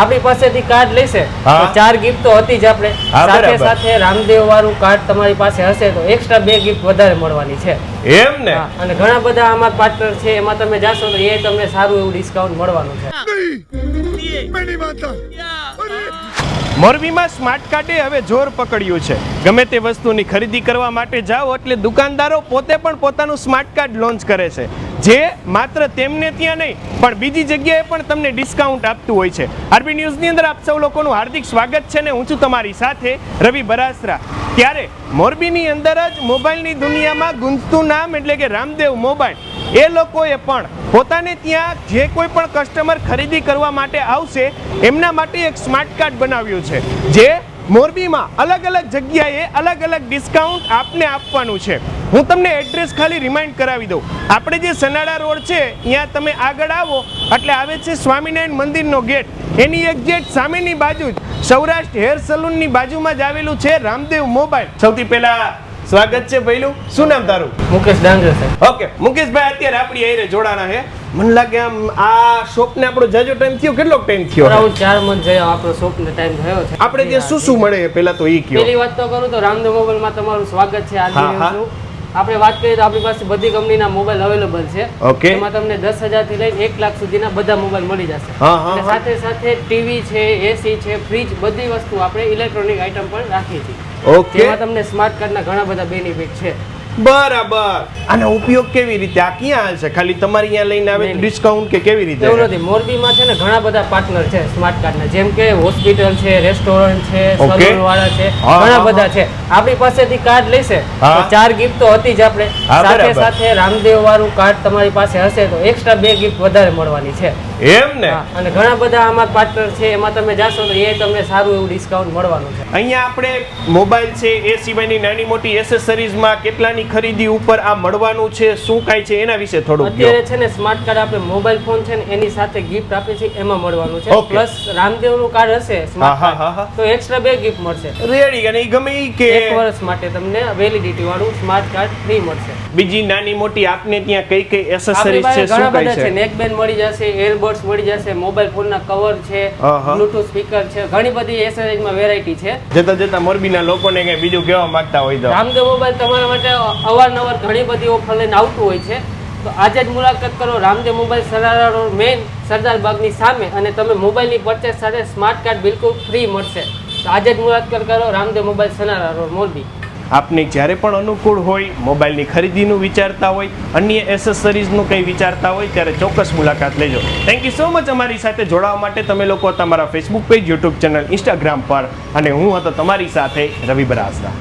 આપણી પાસેથી કાર્ડ લેશે. તો ચાર ગિફ્ટ તો હતી જ આપણે. સાથે સાથે રામદેવ વાળું કાર્ડ તમારી પાસે હશે તો એક્સ્ટ્રા બે ગિફ્ટ વધારે મળવાની છે. એમ ને? અને ઘણા બધા આમાં પાર્ટનર છે એમાં તમે જાશો તો એ તમને સારું એવું ડિસ્કાઉન્ટ મળવાનું છે. મોરબીમાં સ્માર્ટ કાર્ડે હવે જોર પકડ્યું છે. ગમે તે વસ્તુની ખરીદી કરવા માટે જાઓ એટલે દુકાનદારો પોતે પણ પોતાનું સ્માર્ટ કાર્ડ લોન્ચ કરે છે. જે માત્ર તેમને ત્યાં નહીં, પણ બીજી જગ્યાએ પણ તમને ડિસ્કાઉન્ટ આપતું હોય છે. આરબી ન્યૂઝની અંદર આપ સૌ લોકોનું હાર્દિક સ્વાગત છે ને હું છું તમારી સાથે રવિ બરાસરા. ત્યારે મોરબીની અંદર જ મોબાઈલની દુનિયામાં ગુંજતું નામ એટલે કે રામદેવ મોબાઈલ એ લોકોએ પણ પોતાને ત્યાં જે કોઈ પણ કસ્ટમર ખરીદી કરવા માટે આવશે, એમના માટે એક સ્માર્ટ કાર્ડ બનાવ્યું છે, જે મોરબીમાં અલગ અલગ જગ્યાએ અલગ અલગ ડિસ્કાઉન્ટ આપને આપવાનું છે. હું તમને એડ્રેસ ખાલી રિમાઇન્ડ કરાવી દઉં. આપણે જે સનાડા રોડ છે, ત્યાં તમે આગળ આવો, એટલે આવે છે સ્વામિનારાયણ મંદિરનો ગેટ એની એક્ઝેક્ટ સામેની બાજુ જ સૌરાષ્ટ્ર હેર સલૂનની બાજુમાં જ આવેલું છે રામદેવ મોબાઈલ સૌથી પહેલા સ્વાગત છે ભૈલું. શું નામ તારું? મુકેશ ડાંગર સાહેબ ઓકે મુકેશભાઈ અત્યારે આપણી આયરે જોડાણા છે. મને લાગે આમ આ શોપ ને આપણો જાજો ટાઈમ થયો કેટલો ટાઈમ થયો? અરાઉન્ડ ચાર મંથ થયો આપણો શોપ ને ટાઈમ થયો છે. આપણે ત્યાં શું શું મળે પેલા તો ઈ કયો. પહેલી વાત તો કરું તો રામદેવ મોબાઈલમાં તમારું સ્વાગત છે. આજે આપણે વાત કરીએ તો આપણી પાસે બધી કંપનીના મોબાઈલ અવેલેબલ છે. ઓકે એમાં તમને દસ હજારથી લઈને એક લાખ સુધીના બધા મોબાઈલ મળી જશે. અને સાથે સાથે ટીવી છે એસી છે ફ્રીજ બધી વસ્તુ આપણે ઇલેક્ટ્રોનિક આઇટમ પણ રાખીએ છીએ. ઓકે એમાં તમને સ્માર્ટ કાર્ડના ઘણા બધા બેનિફિટ છે. બરાબર. આનો ઉપયોગ કેવી રીતે? આ ક્યાં છે? ખાલી તમારી અહીંયા લઈને આવે ડિસ્કાઉન્ટ કે કેવી રીતે? એવું નથી. મોરબીમાં છે ને ઘણા બધા પાર્ટનર છે સ્માર્ટ કાર્ડના જેમ કે હોસ્પિટલ છે રેસ્ટોરન્ટ છે. સલૂન વાળા છે ઘણા બધા છે. આપણી પાસેથી કાર્ડ લેશે તો ચાર ગિફ્ટ તો હતી જ આપણે. સાથે સાથે રામદેવ વાળું કાર્ડ તમારી પાસે હશે તો એક્સ્ટ્રા બે ગિફ્ટ વધારે મળવાની છે. એમ ને? અને ઘણા બધા આમાં પાર્ટનર છે એમાં તમે જાશો તો એ તમને સારું એવું ડિસ્કાઉન્ટ મળવાનું છે. અહીંયા આપણે મોબાઈલ છે એ સિવાયની નાની મોટી એસેસરીઝમાં કેટલાની ખરીદી ઉપર આ મળવાનું છે શું કાંઈ છે એના વિશે થોડું અત્યારે છે ને સ્માર્ટ કાર્ડ આપણે મોબાઈલ ફોન છે ને એની સાથે ગિફ્ટ આપે છે એમાં મળવાનું છે. પ્લસ રામદેવનું કાર્ડ હશે સ્માર્ટ. કાર્ડ તો એક્સ્ટ્રા બે ગિફ્ટ મળશે. રેડી અને એ ગમે કે એક વર્ષ માટે તમને વેલિડિટી વાળું સ્માર્ટ કાર્ડ ફ્રી મળશે. બીજી નાની મોટી આપને ત્યાં કઈ કઈ એસેસરીઝ છે શું કાંઈ છે? નેકબેન્ડ મળી જશે એરબડ્સ મળી જશે મોબાઈલ ફોનના કવર છે. બ્લૂટૂથ સ્પીકર છે ઘણી બધી એસેસરીઝમાં વેરાયટી છે. જતા જતા મોરબીના લોકોને કઈ બીજું કહેવા માંગતા હોય તો. રામદેવ મોબાઈલ તમારા માટે અવારનવાર ઘણી બધી ઓફર લઈને આવતું હોય છે. તો આજે જ મુલાકાત કરો રામદેવ મોબાઈલ સરારા રોડ મેઇન સરદાર બાગની સામે અને તમે મોબાઈલની પરચેસ સાથે સ્માર્ટ કાર્ડ બિલકુલ ફ્રી મળશે. તો આજે જ મુલાકાત કરો રામદેવ મોબાઈલ સનારા રોડ મોરબી. આપને જ્યારે પણ અનુકૂળ હોય, મોબાઈલની ખરીદીનું વિચારતા હોય, અન્ય એસેસરીઝનું કંઈ વિચારતા હોય, ત્યારે ચોક્કસ મુલાકાત લેજો. થેન્ક યુ સો મચ અમારી સાથે જોડાવા માટે. તમે લોકો તમારા Facebook page YouTube channel Instagram પર અને હું હતો તમારી સાથે રવિ બરાસરા